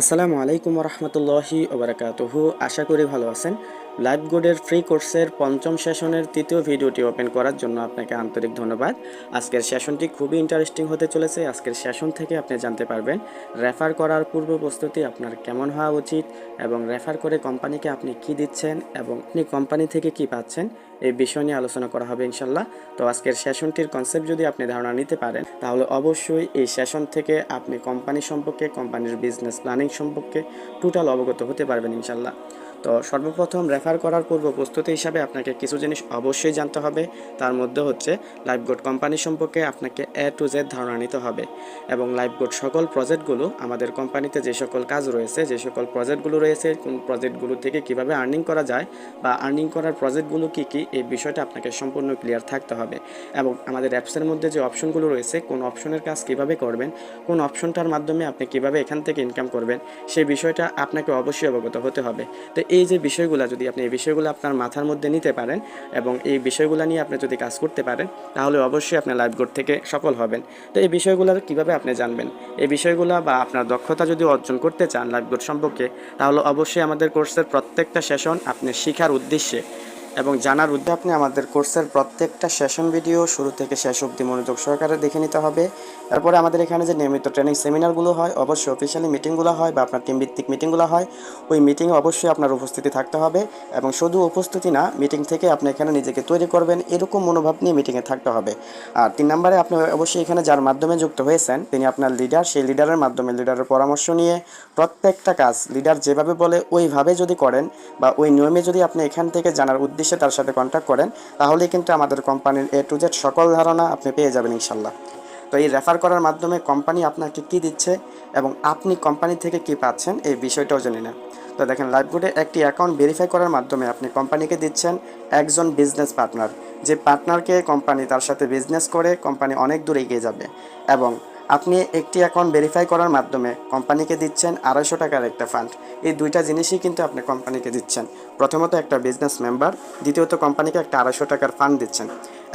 আসসালামু আলাইকুম রহমতুল্লাহি ওবরাকাতহু আশা করি ভালো আছেন। লাইভ গোডের ফ্রি কোর্সের পঞ্চম সেশনের তৃতীয় ভিডিওটি ওপেন করার জন্য আপনাকে আন্তরিক ধন্যবাদ। আজকের সেশনটি খুবই ইন্টারেস্টিং হতে চলেছে। আজকের সেশন থেকে আপনি জানতে পারবেন, রেফার করার পূর্ব প্রস্তুতি আপনার কেমন হওয়া উচিত এবং রেফার করে কোম্পানিকে আপনি কি দিচ্ছেন এবং আপনি কোম্পানি থেকে কি পাচ্ছেন, এই বিষয় নিয়ে আলোচনা করা হবে ইনশাল্লাহ তো আজকের সেশনটির কনসেপ্ট যদি আপনি ধারণা নিতে পারেন, তাহলে অবশ্যই এই সেশন থেকে আপনি কোম্পানি সম্পর্কে, কোম্পানির বিজনেস প্ল্যানিং সম্পর্কে টোটাল অবগত হতে পারবেন ইনশাল্লাহ তো সর্বপ্রথম রেফার করার পূর্ব প্রস্তুতি হিসাবে আপনাকে কিছু জিনিস অবশ্যই জানতে হবে। তার মধ্যে হচ্ছে লাইফগোড কোম্পানি সম্পর্কে আপনাকে এ টু জেড ধারণা নিতে হবে এবং লাইফগোড সকল প্রজেক্টগুলো আমাদের কোম্পানিতে যে সকল কাজ রয়েছে, যে সকল প্রজেক্টগুলো রয়েছে, কোন প্রজেক্টগুলো থেকে কীভাবে আর্নিং করা যায় বা আর্নিং করার প্রজেক্টগুলো কী কী, এই বিষয়টা আপনাকে সম্পূর্ণ ক্লিয়ার থাকতে হবে এবং আমাদের অ্যাপসের মধ্যে যে অপশনগুলো রয়েছে, কোন অপশনের কাজ কীভাবে করবেন, কোন অপশনটার মাধ্যমে আপনি কীভাবে এখান থেকে ইনকাম করবেন, সেই বিষয়টা আপনাকে অবশ্যই অবগত হতে হবে। তো এই যে বিষয়গুলো যদি আপনি এই বিষয়গুলো আপনার মাথার মধ্যে নিতে পারেন এবং এই বিষয়গুলো নিয়ে আপনি যদি কাজ করতে পারেন, তাহলে অবশ্যই আপনি লাইফ গোড থেকে সফল হবেন। তো এই বিষয়গুলো কীভাবে আপনি জানবেন? এই বিষয়গুলো বা আপনার দক্ষতা যদি অর্জন করতে চান লাইফ গোড সম্পর্কে, তাহলে অবশ্যই আমাদের কোর্সের প্রত্যেকটা সেশন আপনি শেখার উদ্দেশ্যে এবং জানার উদ্দেশ্যে আপনি আমাদের কোর্সের প্রত্যেকটা সেশন ভিডিও শুরু থেকে শেষ অবধি মনোযোগ সহকারে দেখে নিতে হবে। তারপরে আমাদের এখানে যে নিয়মিত ট্রেনিং সেমিনারগুলো হয়, অবশ্যই অফিসিয়ালি মিটিংগুলো হয় বা আপনার টিম ভিত্তিক মিটিংগুলো হয়, ওই মিটিংয়ে অবশ্যই আপনার উপস্থিতি থাকতে হবে এবং শুধু উপস্থিতি না, মিটিং থেকে আপনি এখানে নিজেকে তৈরি করবেন, এরকম মনোভাব নিয়ে মিটিংয়ে থাকতে হবে। আর তিন নম্বরে আপনি অবশ্যই এখানে যার মাধ্যমে যুক্ত হয়েছেন, তিনি আপনার লিডার, সেই লিডারের মাধ্যমে লিডারের পরামর্শ নিয়ে প্রত্যেকটা কাজ লিডার যেভাবে বলে, ওইভাবে যদি করেন বা ওই নিয়মে যদি আপনি এখান থেকে জানার উদ্দেশ্যে তার সাথে কন্ট্যাক্ট করেন, তাহলেই কিন্তু আমাদের কোম্পানির এ টু জেড সকল ধারণা আপনি পেয়ে যাবেন ইনশাল্লাহ। তো এই রেফার করার মাধ্যমে কোম্পানি আপনাকে কি দিচ্ছে এবং আপনি কোম্পানি থেকে কি পাচ্ছেন এই বিষয়টাও জানি না তো দেখেন লাইভগুডে একটি অ্যাকাউন্ট ভেরিফাই করার মাধ্যমে আপনি কোম্পানিকে দিচ্ছেন একজন বিজনেস পার্টনার যে পার্টনারকে কোম্পানি তার সাথে বিজনেস করে, কোম্পানি অনেক দূর এগিয়ে যাবে এবং আপনি একটি অ্যাকাউন্ট ভেরিফাই করার মাধ্যমে কোম্পানিকে দিচ্ছেন আড়াইশো টাকার একটা ফান্ড এই দুইটা জিনিসই কিন্তু আপনি কোম্পানিকে দিচ্ছেন। প্রথমত একটা বিজনেস মেম্বার দ্বিতীয়ত কোম্পানিকে একটা আড়াইশো টাকার ফান্ড দিচ্ছেন।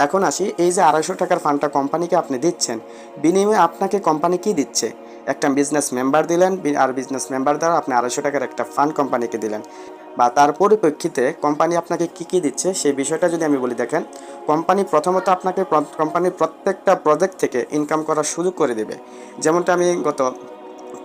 এখন আসি, এই যে আড়াইশো টাকার ফান্ডটা কোম্পানিকে আপনি দিচ্ছেন, বিনিময়ে আপনাকে কোম্পানি কি দিচ্ছে? একটা বিজনেস মেম্বার দিলেন আর বিজনেস মেম্বার দ্বারা আপনি আড়াইশো টাকার একটা ফান্ড কোম্পানিকে দিলেন। বা তার পরিপ্রেক্ষিতে কোম্পানি আপনাকে কি কি দিচ্ছে, সেই বিষয়টা যদি আমি বলি দেখেন কোম্পানি প্রথমত আপনাকে কোম্পানির প্রত্যেকটা প্রজেক্ট থেকে ইনকাম করার সুযোগ করে দেবে। যেমনটা আমি গত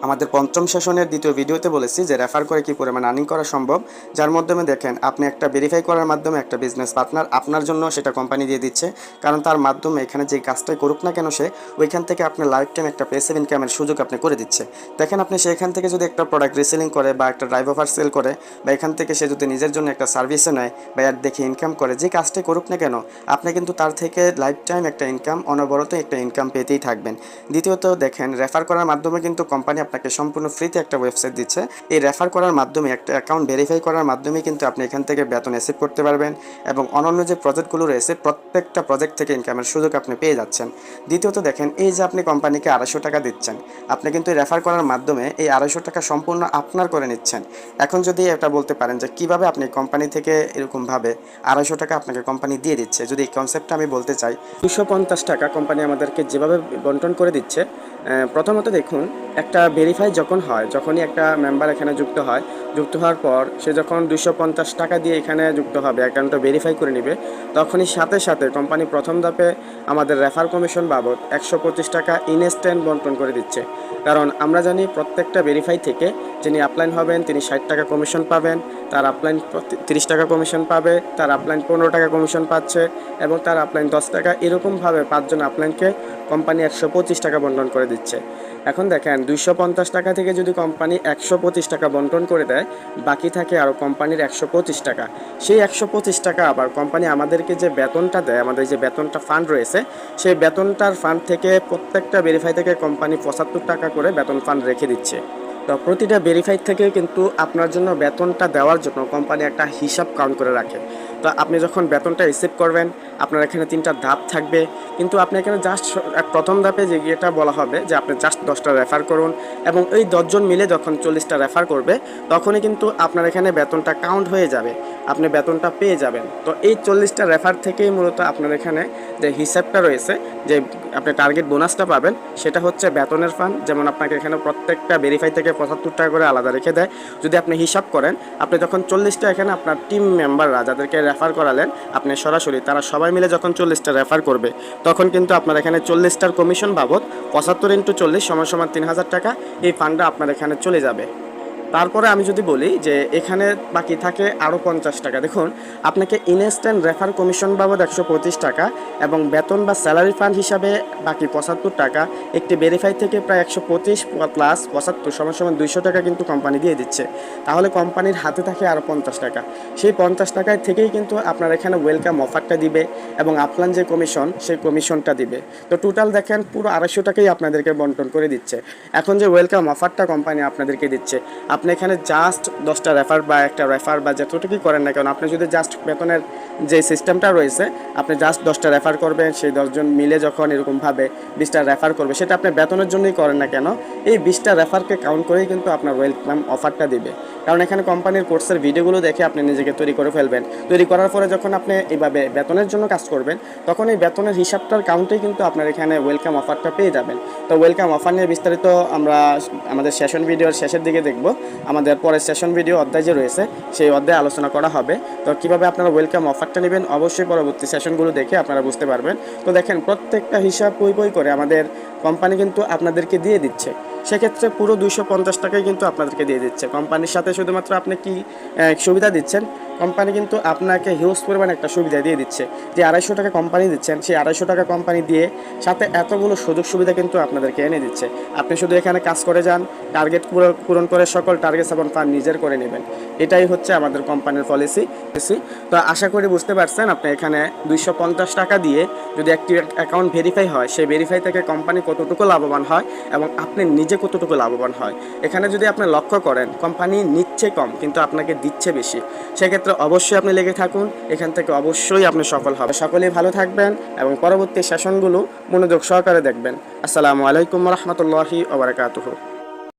আমাদের পঞ্চম সেশনের দ্বিতীয় ভিডিওতে বলেছি যে রেফার করে কি পরিমাণ আর্নিং করা সম্ভব, যার মাধ্যমে দেখেন আপনি একটা ভেরিফাই করার মাধ্যমে একটা বিজনেস পার্টনার আপনার জন্য সেটা কোম্পানি দিয়ে দিচ্ছে। কারণ তার মাধ্যমে এখানে যে কাজটাই করুক না কেন সে, ওইখান থেকে আপনার লাইফ টাইম একটা পেসিভ ইনকামের সুযোগ আপনি করে দিচ্ছে। দেখেন আপনি সেখান থেকে যদি একটা প্রোডাক্ট রিসেলিং করে বা একটা ড্রাইভ ওভার সেল করে, বা এখান থেকে সে যদি নিজের জন্য একটা সার্ভিসে নেয় বা অ্যাড দেখে ইনকাম করে, যে কাজটাই করুক না কেন, আপনি কিন্তু তার থেকে লাইফ টাইম একটা ইনকাম অনবরত একটা ইনকাম পেতেই থাকবেন। দ্বিতীয়ত দেখেন রেফার করার মাধ্যমে কিন্তু কোম্পানি আপনাকে সম্পূর্ণ ফ্রিতে একটা ওয়েবসাইট দিচ্ছে। এই রেফার করার মাধ্যমে, একটা অ্যাকাউন্ট ভেরিফাই করার মাধ্যমে কিন্তু আপনি এখান থেকে বেতন অ্যাসিভ করতে পারবেন এবং অন্যান্য যে প্রজেক্টগুলো রয়েছে, প্রত্যেকটা প্রজেক্ট থেকে ইনকামের সুযোগ আপনি পেয়ে যাচ্ছেন। দ্বিতীয়ত দেখেন, এই যে আপনি কোম্পানিকে আড়াইশো টাকা দিচ্ছেন, আপনি কিন্তু রেফার করার মাধ্যমে এই আড়াইশো টাকা সম্পূর্ণ আপনার করে নিচ্ছেন। এখন যদি এটা বলতে পারেন যে কীভাবে আপনি কোম্পানি থেকে এরকমভাবে আড়াইশো টাকা আপনাকে কোম্পানি দিয়ে দিচ্ছে, যদি এই কনসেপ্টটা আমি বলতে চাই। দুশো টাকা কোম্পানি আমাদেরকে যেভাবে বন্টন করে দিচ্ছে প্রথমত দেখুন, একটা ভেরিফাই যখন হয়, যখনই একটা মেম্বার এখানে যুক্ত হয়, যুক্ত হওয়ার পর সে যখন দুশো টাকা দিয়ে এখানে যুক্ত হবে অ্যাকাউন্টটা ভেরিফাই করে নেবে, তখনই সাথে সাথে কোম্পানি প্রথম ধাপে আমাদের রেফার কমিশন বাবদ একশো পঁচিশ টাকা ইনস্ট্যান্ট বন্টন করে দিচ্ছে। কারণ আমরা জানি প্রত্যেকটা ভেরিফাই থেকে যিনি আপলাইন হবেন, তিনি ষাট টাকা কমিশন পাবেন, তার আপলাইন তিরিশ টাকা কমিশন পাবে, তার আপলাইন পনেরো টাকা কমিশন পাচ্ছে এবং তার আপলাইন দশ টাকা, এরকমভাবে পাঁচজন আপলাইনকে কোম্পানি একশো পঁচিশ টাকা বন্টন করে দিচ্ছে। এখন দেখেন, দুইশো পঞ্চাশ টাকা থেকে যদি কোম্পানি একশো পঁচিশ টাকা বন্টন করে দেয়, বাকি থাকে আরও কোম্পানির একশো পঁচিশ টাকা। সেই একশো পঁচিশ টাকা আবার কোম্পানি আমাদেরকে যে বেতনটা দেয়, আমাদের যে বেতনটা ফান্ড রয়েছে, সেই বেতনটার ফান্ড থেকে প্রত্যেকটা ভেরিফাই থেকে কোম্পানি পঁচাত্তর টাকা করে বেতন ফান্ড রেখে দিচ্ছে। তো প্রতিটা ভেরিফাই থেকে কিন্তু আপনার জন্য বেতনটা দেওয়ার জন্য কোম্পানি একটা হিসাব কাউন্ট করে রাখে। তো আপনি যখন বেতনটা রিসিভ করবেন, আপনার এখানে তিনটা ধাপ থাকবে। কিন্তু আপনি এখানে জাস্ট প্রথম ধাপে যে এটা বলা হবে যে আপনি জাস্ট দশটা রেফার করুন এবং এই দশজন মিলে যখন চল্লিশটা রেফার করবে, তখনই কিন্তু আপনার এখানে বেতনটা কাউন্ট হয়ে যাবে। আপনি বেতনটা পেয়ে যাবেন। তো এই চল্লিশটা রেফার থেকেই মূলত আপনার এখানে যে হিসাবটা রয়েছে, যে আপনি টার্গেট বোনাসটা পাবেন, সেটা হচ্ছে বেতনের ফান্ড যেমন আপনাকে এখানে প্রত্যেকটা ভেরিফাই থেকে পঁচাত্তর টাকা করে আলাদা রেখে দেয়। যদি আপনি হিসাব করেন, আপনি যখন চল্লিশটা এখানে আপনার টিম মেম্বাররা যাদেরকে রেফার করালেন, আপনি সরাসরি, তারা সবাই মিলে যখন চল্লিশটা রেফার করবে, তখন কিন্তু আপনার এখানে চল্লিশটার কমিশন বাবদ পঁচাত্তর ইন্টু চল্লিশ সমান সমান তিন হাজার টাকা, এই ফান্ডটা আপনার এখানে চলে যাবে। তারপরে আমি যদি বলি যে এখানে বাকি থাকে আরও পঞ্চাশ টাকা। দেখুন, আপনাকে ইনস্ট্যান্ট রেফার কমিশন বাবদ একশো পঁচিশ টাকা এবং বেতন বা স্যালারি ফান্ড হিসাবে বাকি পঁচাত্তর টাকা। একটি ভেরিফাই থেকে প্রায় একশো পঁচিশ প্লাস পঁচাত্তর সমান সমান দুইশো টাকা কিন্তু কোম্পানি দিয়ে দিচ্ছে। তাহলে কোম্পানির হাতে থাকে আরও পঞ্চাশ টাকা। সেই পঞ্চাশ টাকায় থেকেই কিন্তু আপনার এখানে ওয়েলকাম অফারটা দিবে এবং আপনার যে কমিশন সেই কমিশনটা দিবে। তো টোটাল দেখেন, পুরো আড়াইশো টাকাই আপনাদেরকে বন্টন করে দিচ্ছে। এখন যে ওয়েলকাম অফারটা কোম্পানি আপনাদেরকে দিচ্ছে আপনি এখানে জাস্ট দশটা রেফার বা একটা রেফার বা যতটুকুই করেন না কেন, আপনি যদি জাস্ট বেতনের যে সিস্টেমটা রয়েছে, আপনি জাস্ট দশটা রেফার করবেন, সেই দশজন মিলে যখন এরকমভাবে বিশটা রেফার করবে, সেটা আপনি বেতনের জন্যই করেন না কেন, এই বিশটা রেফারকে কাউন্ট করেই কিন্তু আপনার ওয়েলকাম অফারটা দিবে। কারণ এখানে কোম্পানির কোর্সের ভিডিওগুলো দেখে আপনি নিজেকে তৈরি করে ফেলবেন। তৈরি করার পরে যখন আপনি এইভাবে বেতনের জন্য কাজ করবেন, তখন এই বেতনের হিসাবটার কাউন্টেই কিন্তু আপনার এখানে ওয়েলকাম অফারটা পেয়ে যাবেন। তো ওয়েলকাম অফার নিয়ে বিস্তারিত আমরা আমাদের সেশন ভিডিওর শেষের দিকে দেখব। আমাদের পরের সেশন ভিডিও অধ্যায় যে রয়েছে, সেই অধ্যায়ে আলোচনা করা হবে। তো কীভাবে আপনারা ওয়েলকাম অফারটা নেবেন, অবশ্যই পরবর্তী সেশনগুলো দেখে আপনারা বুঝতে পারবেন। তো দেখেন, প্রত্যেকটা হিসাব বই বই করে আমাদের কোম্পানি কিন্তু আপনাদেরকে দিয়ে দিচ্ছে। সেক্ষেত্রে পুরো দুইশো পঞ্চাশ টাকাই কিন্তু আপনাদেরকে দিয়ে দিচ্ছে। কোম্পানির সাথে শুধুমাত্র আপনি কি সুবিধা দিচ্ছেন? কোম্পানি কিন্তু আপনাকে হিউজ পরিমাণ একটা সুবিধা দিয়ে দিচ্ছে যে আড়াইশো টাকা কোম্পানি দিচ্ছেন। সেই আড়াইশো টাকা কোম্পানি দিয়ে সাথে এতগুলো সুযোগ সুবিধা কিন্তু আপনাদেরকে এনে দিচ্ছে। আপনি শুধু এখানে কাজ করে যান, টার্গেট পূরণ করে সকল টার্গেট এবং ফান্ড নিজের করে নেবেন। এটাই হচ্ছে আমাদের কোম্পানির পলিসি। তো আশা করি বুঝতে পারছেন আপনি এখানে দুইশো পঞ্চাশ টাকা দিয়ে যদি একটি অ্যাকাউন্ট ভেরিফাই হয়, সেই ভেরিফাই থেকে কোম্পানি কতটুকু লাভবান হয় এবং আপনি নিজে কতটুকু লাভবান হয়। এখানে যদি আপনি লক্ষ্য করেন, কোম্পানি নিচ্ছে কম, কিন্তু আপনাকে দিচ্ছে বেশি। সেক্ষেত্রে অবশ্যই আপনি লেগে থাকুন, এখান থেকে অবশ্যই আপনি সফল হবে সকলেই ভালো থাকবেন এবং পরবর্তী সেশনগুলো মনোযোগ সহকারে দেখবেন। আসসালামু আলাইকুম রহমতুল্লাহি ওবরাকাতুহু